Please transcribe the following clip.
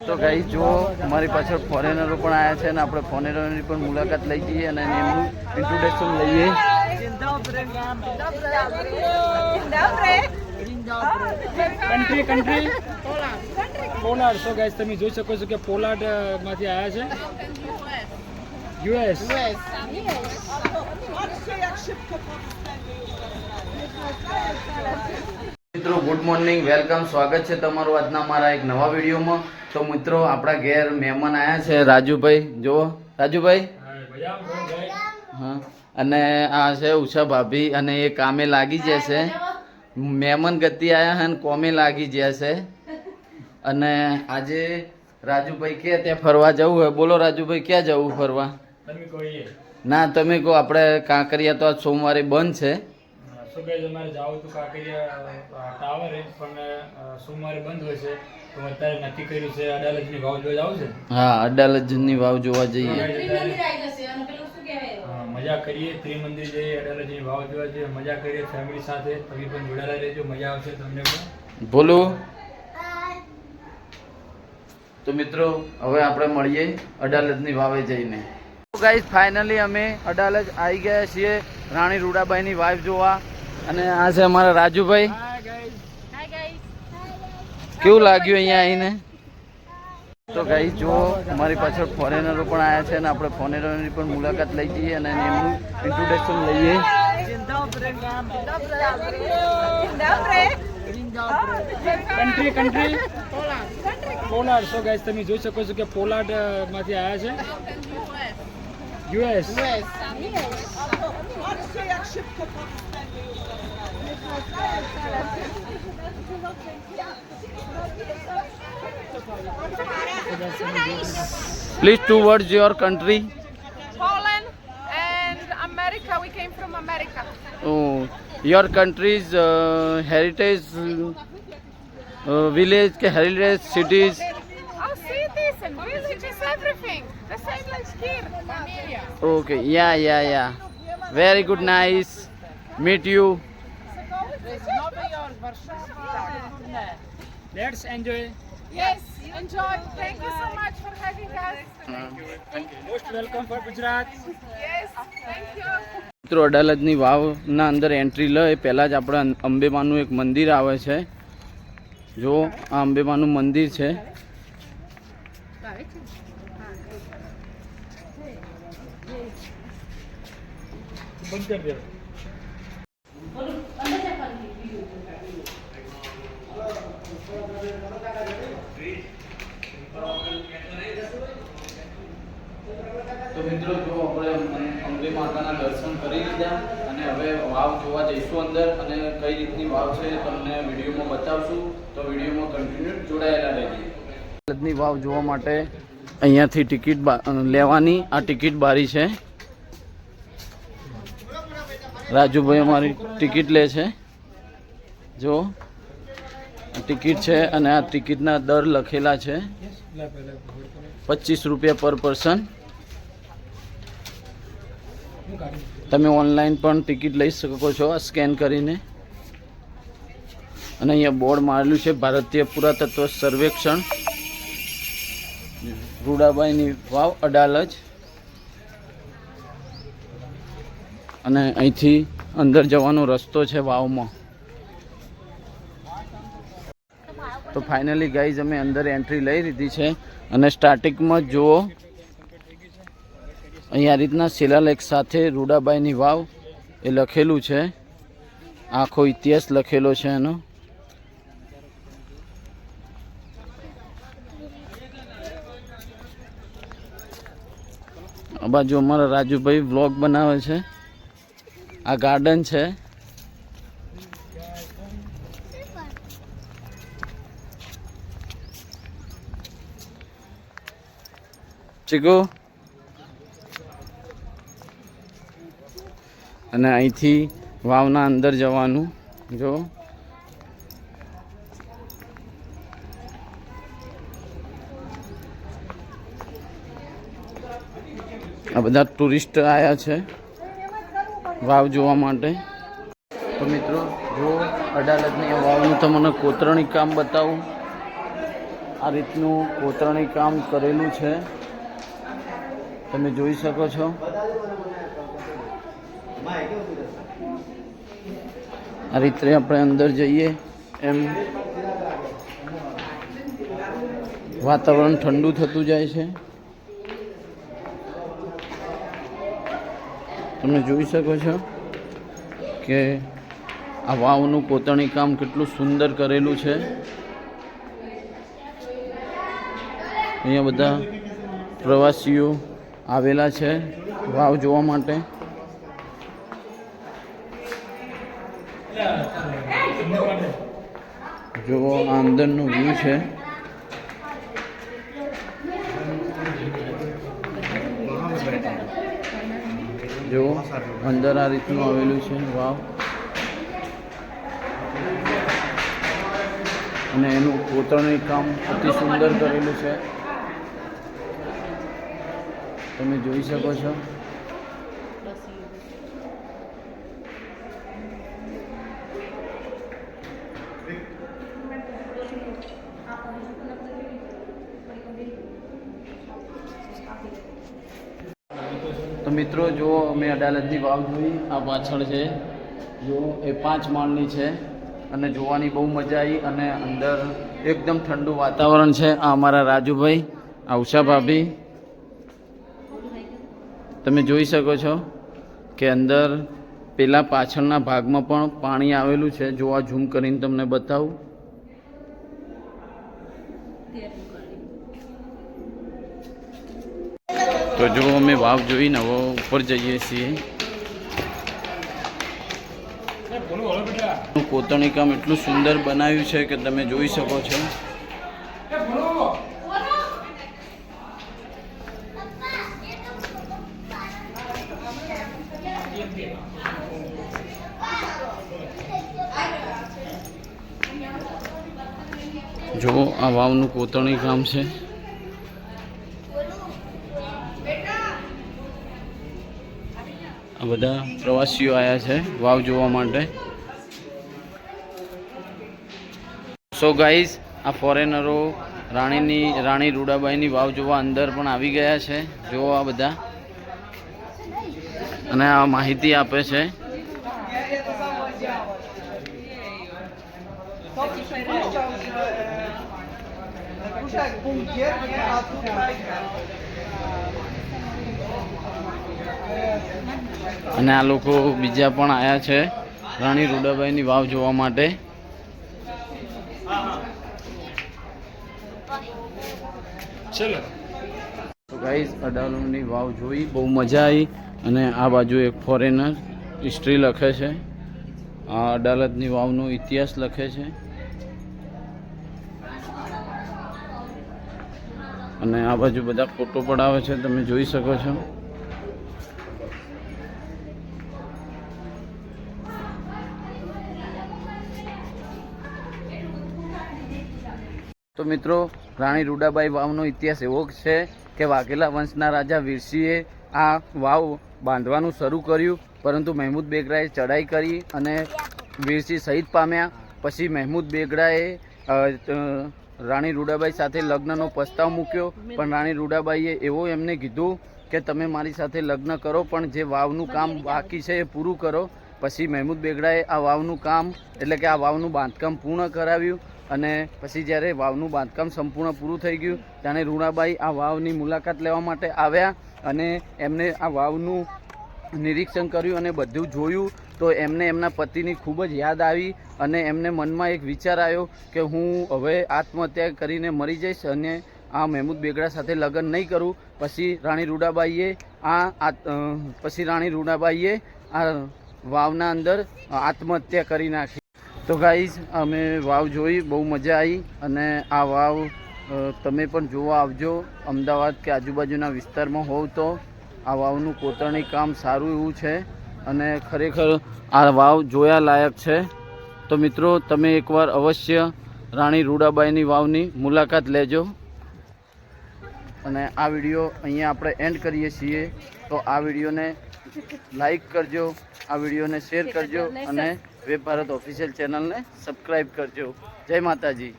તો ગઈ જો અમારી પાછળ ફોરેનરો પણ આવ્યા છે અને આપણે ફોરેનરોની પણ મુલાકાત લઈ જઈએ અને એમનું ઇન્ટ્રોડક્શન લઈએ. Country country Poland so guys તમે જોઈ શકો છો કે પોલાર્ડમાંથી આવ્યા છે. યુએસ મિત્રો ગુડ મોર્નિંગ વેલકમ સ્વાગત છે તમારું આજના મારા એક નવા વિડીયોમાં. તો મિત્રો આપણા ઘેર મહેમાન આવ્યા છે રાજુભાઈ. જો રાજુભાઈ. હા અને આ છે ઉષા ભાભી અને એ કામે લાગી જશે મહેમાન ગતિ આવ્યા અને કોમે લાગી જશે અને આજે રાજુભાઈ કે ત્યાં ફરવા જવું હોય બોલો રાજુભાઈ ક્યાં જવું ફરવા? ના તમે કહો આપણે કાંકરિયા તો આજ સોમવારે બંધ છે. સો કે અમારે જવું તો કાંકરિયા ટાવર પણ સોમવારે બંધ હોય છે. તો અત્યારે નક્કી કર્યું છે અડાલજની વાવ જોવા જવું છે? હા અડાલજની વાવ જોવા જઈએ. મજા કરીએ ત્રિમંદિર જઈએ અડાલજની વાવ જોવા જઈએ મજા કરીએ ફેમિલી સાથે. તમે પણ જોડાયેલા રહેજો મજા આવશે તમને પણ. બોલો. તો મિત્રો હવે આપણે મળીએ અડાલજની વાવે જઈને. ગાઈસ ફાઇનલી અમે અડાલજ આવી ગયા છીએ રાણી રૂડાબાઈની વાઇફ જોવા. અને આ છે અમારા રાજુભાઈ. કેવું લાગ્યું અહીંયા આવીને? તો ગાઈ જો અમારી પાછળ ફોરેનરો પણ આવ્યા છે અને આપણે ફોરેનરોની પણ મુલાકાત લઈ જઈએ અને એમનું ઇન્ટ્રોડક્શન લઈએ. Country country Poland so guys તમે જોઈ શકો છો કે પોલાર્ડમાંથી આવ્યા છે. US Please, two words, your country. Poland and America. We came from America. Oh, your country's uh, heritage, uh, village, heritage, cities. Our cities and villages, everything. The same like here, Okay, yeah, yeah, yeah. Very good, nice. Meet you. Let's enjoy. Yes. Enjoy. Thank you so much for having us. Thank you. Most welcome for Gujarat. Yes, thank you. મિત્રો અડાલજની વાવના અંદર entry લે એ પહેલાં જ આપણે અંબેમાનું એક મંદિર આવે છે જો આ અંબેમાનું મંદિર છે બંધ કરી દો તો મિત્રો જો આપણે અંબે માતાના દર્શન કરી લીધા અને હવે વાવ જોવા જઈશું અંદર અને કઈ રીતની વાવ છે તમને વિડીયોમાં બતાવશું. તો વિડીયોમાં કન્ટિન્યુ જોડાયેલા રહેજો. ની વાવ જોવા માટે અહીંયાથી ટિકિટ લેવાની. આ ટિકિટ બારી છે. રાજુભાઈ અમારી ટિકિટ લે છે. જો ટિકિટ છે અને આ ટિકિટના દર લખેલા છે. પચીસ રૂપિયા પર પર્સન. તમે ઓનલાઈન પણ ટિકિટ લઈ શકો છો આ સ્કેન કરીને. અને અહીંયા બોર્ડ મારેલું છે, ભારતીય પુરાતત્વ સર્વેક્ષણ. રૂડાબાઈની વાવ અડાલજ. અને અહીંથી અંદર જવાનો રસ્તો છે વાવમાં. તો ફાઇનલી ગાઈઝ અમે અંદર એન્ટ્રી લઈ લીધી છે. અને સ્ટાર્ટિંગમાં જુઓ. અહીંયા રીતના શિલાલેખ સાથે રૂડાબાઈની વાવ એ લખેલું છે. આખો ઇતિહાસ લખેલો છે એનો. આ બાજુ અમારા રાજુભાઈ વ્લોગ બનાવે છે. આ ગાર્ડન છે. ચીકુ. અને અહીંથી વાવના અંદર જવાનું. જો. આ બધા ટુરિસ્ટ આવ્યા છે વાવ જોવા માટે. તો મિત્રો, જો અડાલજની વાવનું તમને કોતરણી કામ બતાવું. આ રીતનું કોતરણી કામ કરેલું છે. તમે જોઈ શકો છો. આ રીતે આપણે અંદર જઈએ, એમ વાતાવરણ ઠંડુ થતું જાય છે. તમે જોઈ શકો છો કે આ વાવનું કોતરણી કામ કેટલું સુંદર કરેલું છે. અહીંયા બધા પ્રવાસીઓ આવેલા છે વાવ જોવા માટે. જુઓ આ વ્યૂ છે. જો અંદર આ રીતનું આવેલું છે, વાવ. અને એનું કોતરણી કામ અતિ સુંદર કરેલું છે. તમે જોઈ શકો છો. તો મિત્રો જો અમે અડાલજની વાવ જોઈ. આ પાછળ છે. જો એ પાંચ માળની છે. અને જોવાની બહુ મજા આવી અને અંદર એકદમ ઠંડુ વાતાવરણ છે. આ અમારા રાજુભાઈ, આ ઉષા ભાભી તમે જોઈ શકો છો કે અંદર પેલા પાછળના ભાગમાં પણ પાણી આવેલું છે. જો આ ઝૂમ કરીને તમને બતાવું. તો જો અમે વાવ જોઈને હવે ઉપર જઈએ છીએ. કોતરણી કામ એટલું સુંદર બનાવ્યું છે કે તમે જોઈ શકો છો. જો આ વાવનું કોતરણી કામ છે. બધા પ્રવાસીઓ આવ્યા છે વાવ જોવા માટે. સો ગાઈઝ આ ફોરેનરો રાણીની, રાણી રૂડાબાઈની વાવ જોવા અંદર પણ આવી ગયા છે. જો આ બધા. અને આ માહિતી આપે છે. અને આ લોકો બીજા પણ આવ્યા છે. રાણી રૂડાબાઈની વાવ જોવા માટે. ચલો. તો ગાઈઝ અડાલુની વાવ જોઈ બહુ મજા આવી. અને આ બાજુ એક ફોરેનર હિસ્ટ્રી લખે છે. આ અડાલતની વાવનો ઇતિહાસ લખે છે. અને આ બાજુ બધા ફોટો પડાવે છે તમે જોઈ શકો છો. તો મિત્રો, રાણી રૂડાબાઈ વાવનો ઇતિહાસ એવો છે કે વાઘેલા વંશના રાજા વીરસિંહે આ વાવ બાંધવાનું શરૂ કર્યું, પરંતુ મહેમૂદ બેગડાએ ચડાઈ કરી અને વીરસિંહ શહીદ પામ્યા. પછી મહેમૂદ બેગડાએ રાણી રૂડાબાઈ સાથે લગ્નનો પ્રસ્તાવ મૂક્યો. પણ રાણી રૂડાબાઈએ એવો એમને કીધું કે, તમે મારી સાથે લગ્ન કરો, પણ જે વાવનું કામ બાકી છે એ પૂરું કરો. પછી મહેમૂદ બેગડાએ આ વાવનું કામ, એટલે કે આ વાવનું બાંધકામ પૂર્ણ કરાવ્યું. અને પછી જ્યારે વાવનું બાંધકામ સંપૂર્ણ પૂરું થઈ ગયું, ત્યારે રૂણાબાઈ આ વાવની મુલાકાત લેવા માટે આવ્યા અને એમને આ વાવનું નિરીક્ષણ કર્યું અને બધું જોયું. તો એમને એમના પતિની ખૂબ જ યાદ આવી અને એમને મનમાં એક વિચાર આવ્યો કે હું હવે આત્મહત્યા કરીને મરી જઈશ અને આ મહેમૂદ બેગડા સાથે લગ્ન નહીં કરું. પછી રાણી રૂડાબાઈએ આ પછી રાણી રૂડાબાઈએ આ વાવના અંદર આત્મહત્યા કરી નાખી. તો ગાઈઝ અમે વાવ જોઈ, બહુ મજા આવી અને આ વાવ તમે પણ જોવા આવજો. અમદાવાદ કે આજુબાજુના વિસ્તારમાં હોવ તો આ વાવનું કોતરણી કામ સારું એવું છે અને ખરેખર આ વાવ જોયા લાયક છે. તો મિત્રો, તમે એકવાર અવશ્ય રાણી રૂડાબાઈની વાવની મુલાકાત લેજો. અને આ વીડિયો અહીંયા આપણે એન્ડ કરીએ છીએ. તો આ વિડીયોને લાઈક કરજો, આ વિડીયોને શેર કરજો અને વેબ ભારત ઓફિશિયલ ચેનલને સબસ્ક્રાઈબ કરજો. જય માતાજી.